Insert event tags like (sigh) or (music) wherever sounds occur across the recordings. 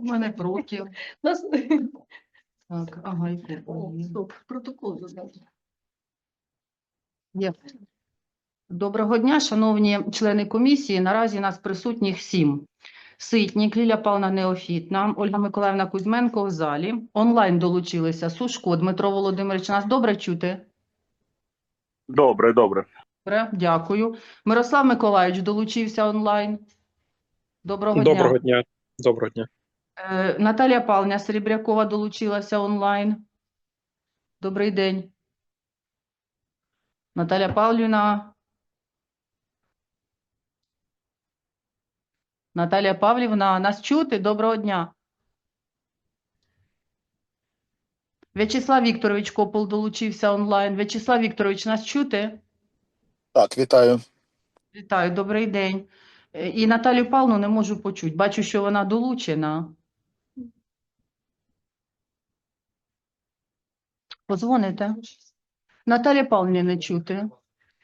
У мене проти. (laughs) Нас... Так, ага, і О, стоп, протокол додати. Є. Доброго дня, шановні члени комісії. Наразі нас присутніх сім. Ситнік, Ліля Павловна Неофітна, Ольга Миколаївна Кузьменко в залі. Онлайн долучилися Сушко Дмитро Володимирович. Нас добре чути? Добре, добре. Добре, дякую. Мирослав Миколаївич долучився онлайн. Доброго дня. Доброго дня. Доброго дня. Е, Наталія Павлівна Серебрякова долучилася онлайн. Добрий день. Наталя Павлівна. Наталія Павлівна, нас чути? Доброго дня. В'ячеслав Вікторович Копол долучився онлайн. В'ячеслав Вікторович, нас чути? Так, вітаю. Вітаю, добрий день. Е, І Наталію Павловну не можу почути. Бачу, що вона долучена. Позвоните. Наталі Павлівні не чути.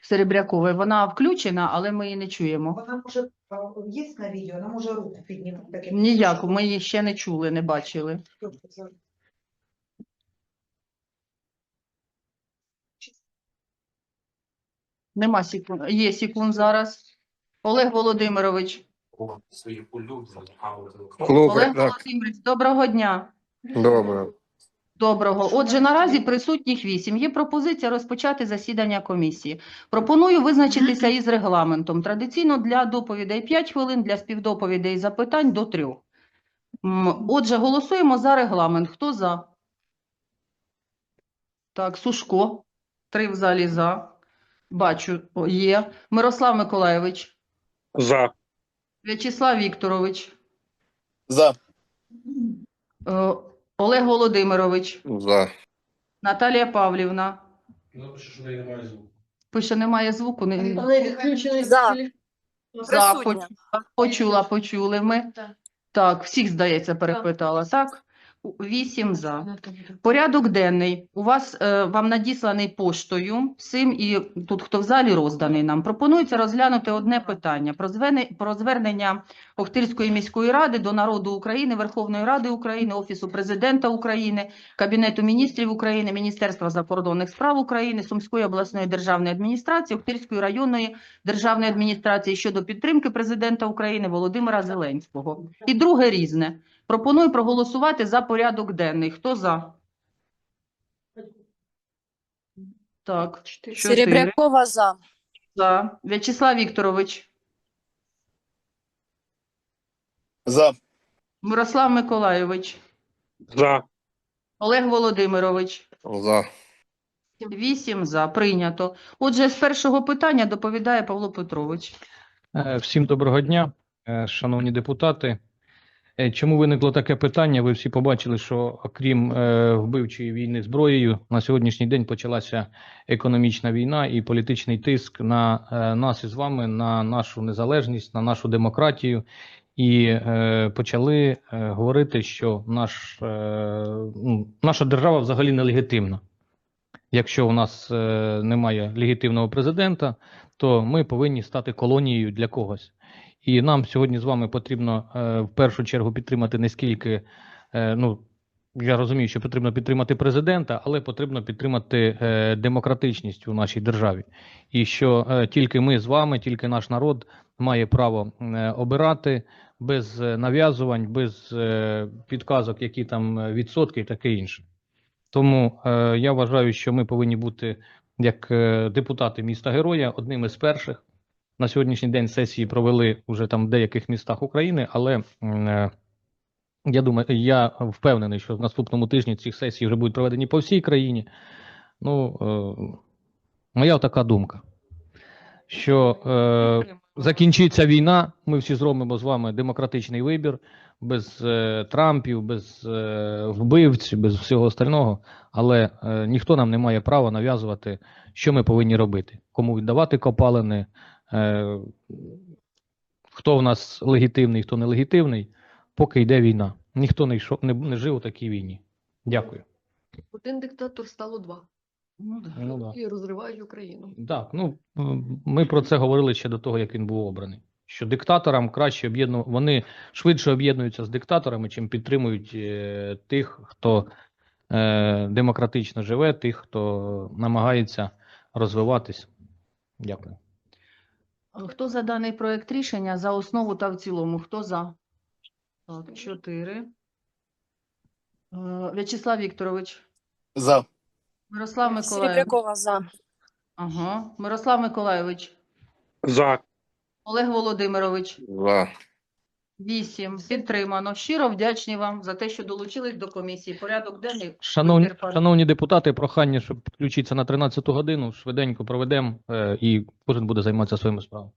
Серебрякової. Вона включена, але ми її не чуємо. Вона може а, є на відео, вона може руку піднімати. Ніяк, ми її ще не чули, не бачили. Нема секунд. Є секунд зараз. Олег Володимирович. Олег Володимирович, доброго дня. Добре. Доброго. Отже, наразі присутніх вісім. Є пропозиція розпочати засідання комісії. Пропоную визначитися із регламентом. Традиційно для доповідей 5 хвилин, для співдоповідей і запитань до 3. Отже, голосуємо за регламент. Хто за? Так, Сушко. Три в залі за. Бачу, є. Мирослав Миколайович. За. В'ячеслав Вікторович. За. Е, Олег Володимирович. За. Наталія Павлівна. Пише, немає звуку. Не... Але відключений За. За, почула, почули ми. Так. Так, всіх, здається, перепитала. Так, У- вісім за. Порядок денний. У вас, е, вам надісланий поштою, цим і тут, хто в залі розданий нам. Пропонується розглянути одне питання про звернення Охтирської міської ради до народу України, Верховної Ради України, Офісу Президента України, Кабінету міністрів України, Міністерства закордонних справ України, Сумської обласної державної адміністрації, Охтирської районної державної адміністрації щодо підтримки президента України Володимира Зеленського. І друге різне. Пропоную проголосувати за порядок денний. Хто за? Так, чотири Серебрякова за. за. В'ячеслав Вікторович, За. Мирослав Миколайович, За. Олег Володимирович. За. Вісім за. Прийнято. Отже, з першого питання доповідає Павло Петрович. Е, Всім доброго дня, е, шановні депутати. Е, Чому виникло таке питання? Ви всі побачили, що окрім е, вбивчої війни зброєю, на сьогоднішній день почалася економічна війна і політичний тиск на е, нас із вами, на нашу незалежність, на нашу демократію. І е, почали е, говорити, що наш, е, ну, наша держава взагалі нелегітимна. Якщо у нас е, немає легітимного президента, то ми повинні стати колонією для когось. І нам сьогодні з вами потрібно е, в першу чергу підтримати не скільки, е, ну я розумію, що потрібно підтримати президента, але потрібно підтримати е, демократичність у нашій державі. І що тільки ми з вами, тільки наш народ має право обирати без нав'язувань, без підказок, які там відсотки і таке інше. Тому я вважаю, що ми повинні бути як депутати міста Героя одним із перших. На сьогоднішній день сесії провели вже там в деяких містах України, але е, я думаю, я впевнений, що в наступному тижні ці сесії вже будуть проведені по всій країні. Ну, е, моя така думка, що е, закінчиться війна, ми всі зробимо з вами демократичний вибір, без е, Трампів, без е, вбивць, без всього остального, але е, ніхто нам не має права нав'язувати, що ми повинні робити, кому віддавати копалини, е, хто в нас легітимний, хто нелегітимний, поки йде війна. Ніхто не, йшов, не, не жив у такій війні. Дякую. Один диктатор стало два. Ну. Ну, да. І розривають Україну. Так, ну ми про це говорили ще до того, як він був обраний. що диктаторам краще об'єдну, вони швидше об'єднуються з диктаторами, чим підтримують е, тих, хто е, демократично живе, тих, хто намагається розвиватись. Дякую. Хто за даний проект рішення за основу та в цілому? Хто за? Так, чотири. Е, В'ячеслав Вікторович, За. Мирослав Миколаївич. Серебрякова за. Ага. Мирослав Миколаєвич. За. Олег Володимирович. За. Вісім. Підтримано. Щиро вдячні вам за те, що долучились до комісії. Порядок денний. Шановні, шановні депутати, прохання, щоб включитися на 13 годину, швиденько проведемо е, і кожен буде займатися своїми справами.